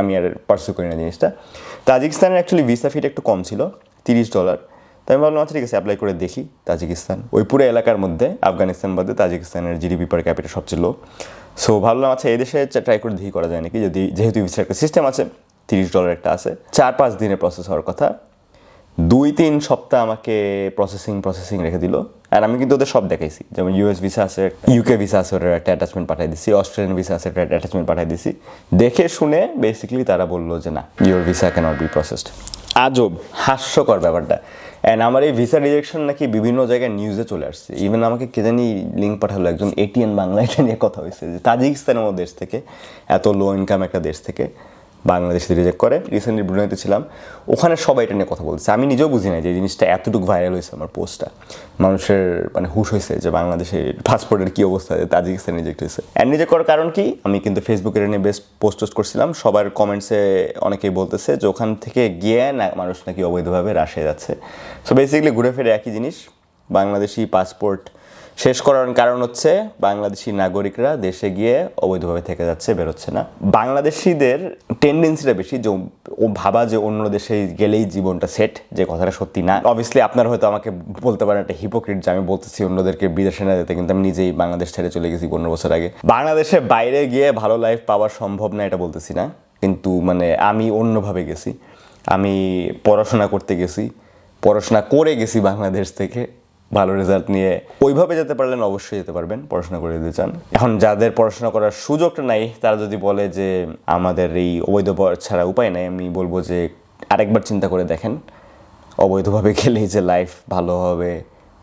আমি আর পার্সু করি না জিনিসটা। তাজিকিস্তানের অ্যাকচুয়ালি ভিসা ফিট একটু কম ছিল, তিরিশ ডলার তো আমি ভাবলাম আচ্ছা ঠিক আছে অ্যাপ্লাই করে দেখি তাজিকিস্তান। ওই পুরো এলাকার মধ্যে, আফগানিস্তান বাদে তাজিকিস্তানের জিডিপি পার ক্যাপিটাল সবচেয়ে লো সো ভাবলাম আচ্ছা এই দেশে ট্রাই করে দেখি, করা যায় নাকি? যদি, যেহেতু ভিসার একটা সিস্টেম আছে, তিরিশ ডলার একটা আছে। চার পাঁচ দিনের প্রসেস হওয়ার কথা। দুই তিন সপ্তাহ আমাকে প্রসেসিং প্রসেসিং রেখে দিল। আর আমি কিন্তু ওদের সব দেখাইছি। যেমন ইউএস ভিসা আছে ইউকে ভিসা আছে ওটার একটা অ্যাটাচমেন্ট পাঠিয়ে দিছি। অস্ট্রেলিয়ান ভিসা আছে, একটা অ্যাটাচমেন্ট পাঠিয়ে দিছি। দেখে শুনে বেসিক্যালি তারা বলল যে, না your visa cannot be processed আজব, হাস্যকর ব্যাপারটা। অ্যান্ড আমার এই ভিসা রিজেকশন নাকি বিভিন্ন জায়গায় নিউজে চলে আসছে। ইভেন আমাকে কে জানি লিঙ্ক পাঠালো একজন এটিএন বাংলা এটা নিয়ে কথা হয়েছে, যে তাজিকিস্তানের মতো দেশ থেকে, এত লো ইনকাম একটা দেশ থেকে। বাংলাদেশে রিজেক্ট করে। রিসেন্টলি ব্রুনাইতে ছিলাম। ওখানে সবাই এটা নিয়ে কথা বলছে আমি নিজেও বুঝি না যে জিনিসটা এতটুকু ভাইরাল হয়েছে আমার পোস্টটা মানুষের মানে হুশ হয়েছে যে বাংলাদেশে পাসপোর্টের কী অবস্থা তাজিকিস্তান রিজেক্ট হয়েছে। অ্যান্ড রিজেক্ট করার কারণ কি? আমি কিন্তু ফেসবুকে এটা নিয়ে বেশ পোস্ট টোস্ট করছিলাম। সবার কমেন্টসে অনেকেই বলতেছে যে ওখান থেকে গিয়ে না, মানুষ নাকি অবৈধভাবে রাশিয়া যাচ্ছে। সো বেসিক্যালি ঘুরে ফিরে একই জিনিস। বাংলাদেশি পাসপোর্ট শেষ করার কারণ হচ্ছে বাংলাদেশি নাগরিকরা দেশে গিয়ে অবৈধভাবে থেকে যাচ্ছে বেরোচ্ছে না। বাংলাদেশিদের টেন্ডেন্সিটা বেশি যে ও ভাবা যে অন্য দেশে গেলেই জীবনটা সেট যে কথাটা সত্যি না। অবভিয়াসলি আপনারা হয়তো আমাকে বলতে পারেন একটা হিপোক্রিট যে আমি বলতেছি অন্যদেরকে বিদেশে না যেতে, কিন্তু আমি নিজেই বাংলাদেশ ছেড়ে চলে গেছি পনেরো বছর আগে। বাংলাদেশের বাইরে গিয়ে ভালো লাইফ পাওয়া সম্ভব না, এটা বলতেছি না। কিন্তু মানে আমি অন্যভাবে গেছি। আমি পড়াশোনা করতে গেছি। পড়াশোনা করে গেছি বাংলাদেশ থেকে। ভালো রেজাল্ট নিয়ে ওইভাবে যেতে পারলেন অবশ্যই যেতে পারবেন, পড়াশোনা করে দিতে চান। এখন যাদের পড়াশোনা করার সুযোগটা নাই, তারা যদি বলে যে আমাদের এই অবৈধ ছাড়া উপায় নাই, আমি বলব যে আরেকবার চিন্তা করে দেখেন। অবৈধভাবে গেলেই যে লাইফ ভালো হবে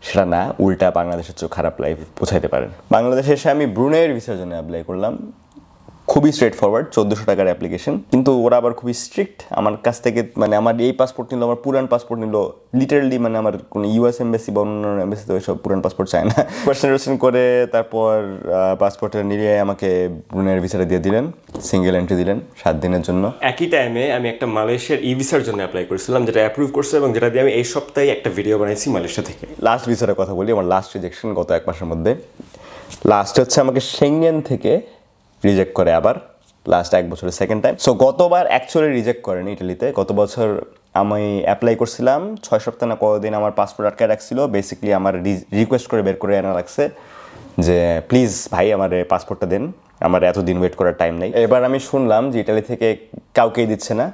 সেটা না, উল্টা বাংলাদেশের চেয়েও খারাপ লাইফ পৌঁছাইতে পারেন। বাংলাদেশে এসে আমি ব্রুনের ভিসার জন্য অ্যাপ্লাই করলাম। খুবই স্ট্রেট ফরওয়ার্ড চোদ্দোশো টাকার অ্যাপ্লিকেশন কিন্তু ওরা আবার খুবই স্ট্রিক্ট আমার কাছ থেকে মানে আমার এই পাসপোর্ট নিল আমার পুরান পাসপোর্ট নিল। লিটারালি মানে আমার কোনো ইউএস এমবেসি বা অন্য এমবেসিতে ওইসব পুরান পাসপোর্ট চায় না। কোয়েশ্চেন টোয়েশ্চেন করে তারপর পাসপোর্টে নিয়ে আমাকে ব্রুনের ভিসাটা দিয়ে দিলেন। সিঙ্গেল এন্ট্রি দিলেন সাত দিনের জন্য। একই টাইমে আমি একটা মালয়েশিয়ার ই ভিসার জন্য অ্যাপ্লাই করেছিলাম যেটা অ্যাপ্রুভ করছে এবং যেটা দিয়ে আমি এই সপ্তাহে একটা ভিডিও বানাইছি মালয়েশিয়া থেকে। লাস্ট ভিসারের কথা বলি আমার লাস্ট রিজেকশন গত এক মাসের মধ্যে। লাস্ট হচ্ছে আমাকে সেঙ্গেন থেকে রিজেক্ট করে আবার লাস্ট এক বছরের সেকেন্ড টাইম সো গতবার অ্যাকচুয়ালি রিজেক্ট করেনি ইটালিতে গত বছর আমি অ্যাপ্লাই করছিলাম। ছয় সপ্তাহ না কতদিন আমার পাসপোর্ট আটকে রাখছিল। বেসিকলি আমার রিকোয়েস্ট করে বের করে আনা লাগছে যে প্লিজ ভাই, আমার পাসপোর্টটা দেন। আমার এতদিন ওয়েট করার টাইম নেই। এবার আমি শুনলাম যে ইটালি থেকে কাউকেই দিচ্ছে না।